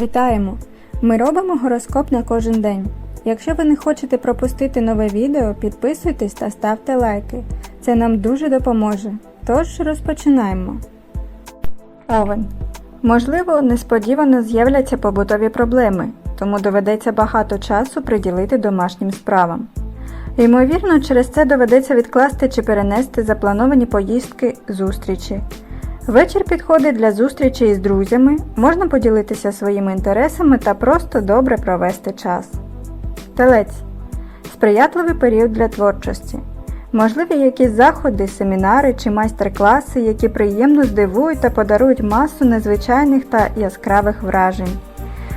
Вітаємо! Ми робимо гороскоп на кожен день. Якщо ви не хочете пропустити нове відео, підписуйтесь та ставте лайки. Це нам дуже допоможе. Тож розпочинаємо. Овен. Можливо, несподівано з'являться побутові проблеми, тому доведеться багато часу приділити домашнім справам. Ймовірно, через це доведеться відкласти чи перенести заплановані поїздки, зустрічі. Вечір підходить для зустрічі із друзями, можна поділитися своїми інтересами та просто добре провести час. Телець сприятливий період для творчості. Можливі якісь заходи, семінари чи майстер-класи, які приємно здивують та подарують масу незвичайних та яскравих вражень.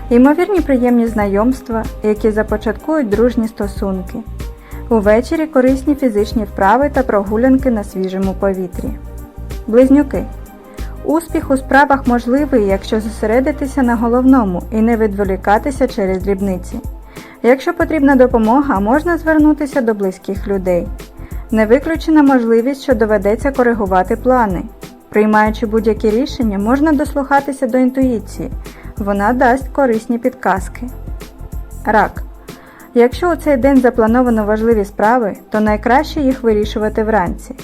Ймовірні приємні знайомства, які започаткують дружні стосунки. Увечері корисні фізичні вправи та прогулянки на свіжому повітрі. Близнюки. Успіх у справах можливий, якщо зосередитися на головному і не відволікатися через дрібниці. Якщо потрібна допомога, можна звернутися до близьких людей. Не виключена можливість, що доведеться коригувати плани. Приймаючи будь-які рішення, можна дослухатися до інтуїції. Вона дасть корисні підказки. Рак. Якщо у цей день заплановано важливі справи, то найкраще їх вирішувати вранці.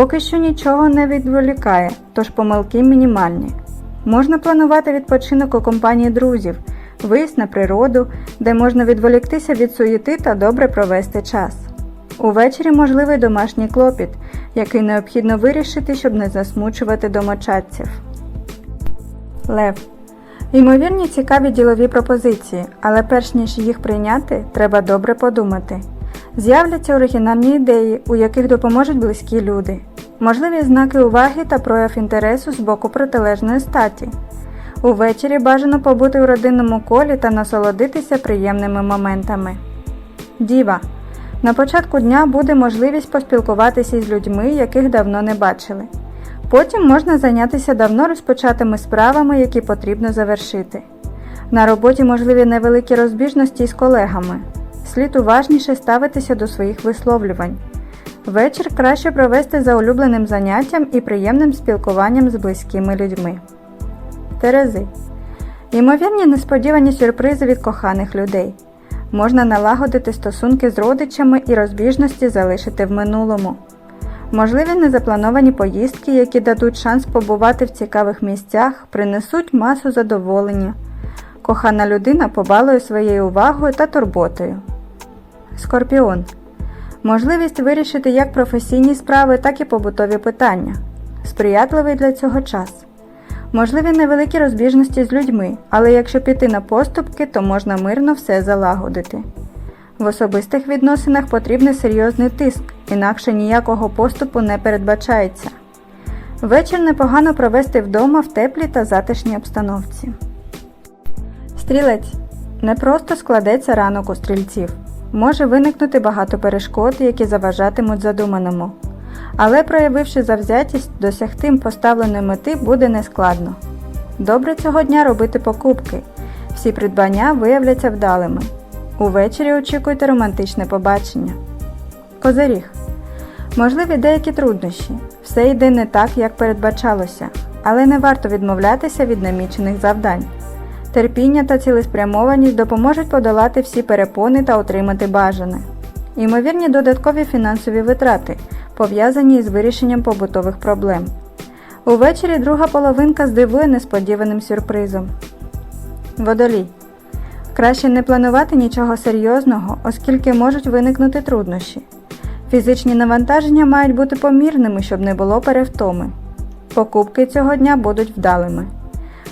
Поки що нічого не відволікає, тож помилки мінімальні. Можна планувати відпочинок у компанії друзів, виїзд на природу, де можна відволіктися від суєти та добре провести час. Увечері можливий домашній клопіт, який необхідно вирішити, щоб не засмучувати домочадців. Лев. Ймовірні цікаві ділові пропозиції, але перш ніж їх прийняти, треба добре подумати. З'являться оригінальні ідеї, у яких допоможуть близькі люди, можливі знаки уваги та прояв інтересу з боку протилежної статі. Увечері бажано побути у родинному колі та насолодитися приємними моментами. Діва. На початку дня буде можливість поспілкуватися із людьми, яких давно не бачили. Потім можна зайнятися давно розпочатими справами, які потрібно завершити. На роботі можливі невеликі розбіжності з колегами. Слід уважніше ставитися до своїх висловлювань. Вечір краще провести за улюбленим заняттям і приємним спілкуванням з близькими людьми. Терези. Ймовірні несподівані сюрпризи від коханих людей. Можна налагодити стосунки з родичами і розбіжності залишити в минулому. Можливі незаплановані поїздки, які дадуть шанс побувати в цікавих місцях, принесуть масу задоволення. Кохана людина побалує своєю увагою та турботою. Скорпіон. Можливість вирішити як професійні справи, так і побутові питання. Сприятливий для цього час. Можливі невеликі розбіжності з людьми, але якщо піти на поступки, то можна мирно все залагодити. В особистих відносинах потрібний серйозний тиск, інакше ніякого поступу не передбачається. Вечір непогано провести вдома в теплій та затишній обстановці. Стрілець не просто складеться ранок у стрільців. Може виникнути багато перешкод, які заважатимуть задуманому. Але проявивши завзятість, досягти поставленої мети буде нескладно. Добре цього дня робити покупки. Всі придбання виявляться вдалими. Увечері очікуйте романтичне побачення. Козиріг. Можливі деякі труднощі. Все йде не так, як передбачалося, але не варто відмовлятися від намічених завдань. Терпіння та цілеспрямованість допоможуть подолати всі перепони та отримати бажане. Ймовірні додаткові фінансові витрати, пов'язані із вирішенням побутових проблем. Увечері друга половинка здивує несподіваним сюрпризом. Водолій. Краще не планувати нічого серйозного, оскільки можуть виникнути труднощі. Фізичні навантаження мають бути помірними, щоб не було перевтоми. Покупки цього дня будуть вдалими.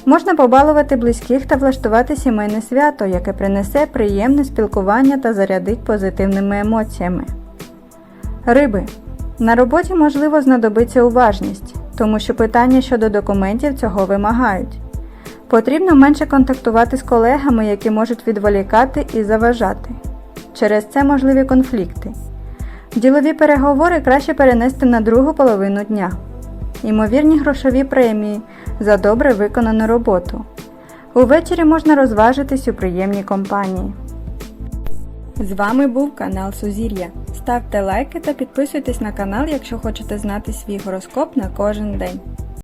Можна побалувати близьких та влаштувати сімейне свято, яке принесе приємне спілкування та зарядить позитивними емоціями. Риби. На роботі можливо знадобиться уважність, тому що питання щодо документів цього вимагають. Потрібно менше контактувати з колегами, які можуть відволікати і заважати. Через це можливі конфлікти. Ділові переговори краще перенести на другу половину дня. Ймовірні грошові премії за добре виконану роботу. Увечері можна розважитись у приємній компанії. З вами був канал Сузір'я. Ставте лайки та підписуйтесь на канал, якщо хочете знати свій гороскоп на кожен день.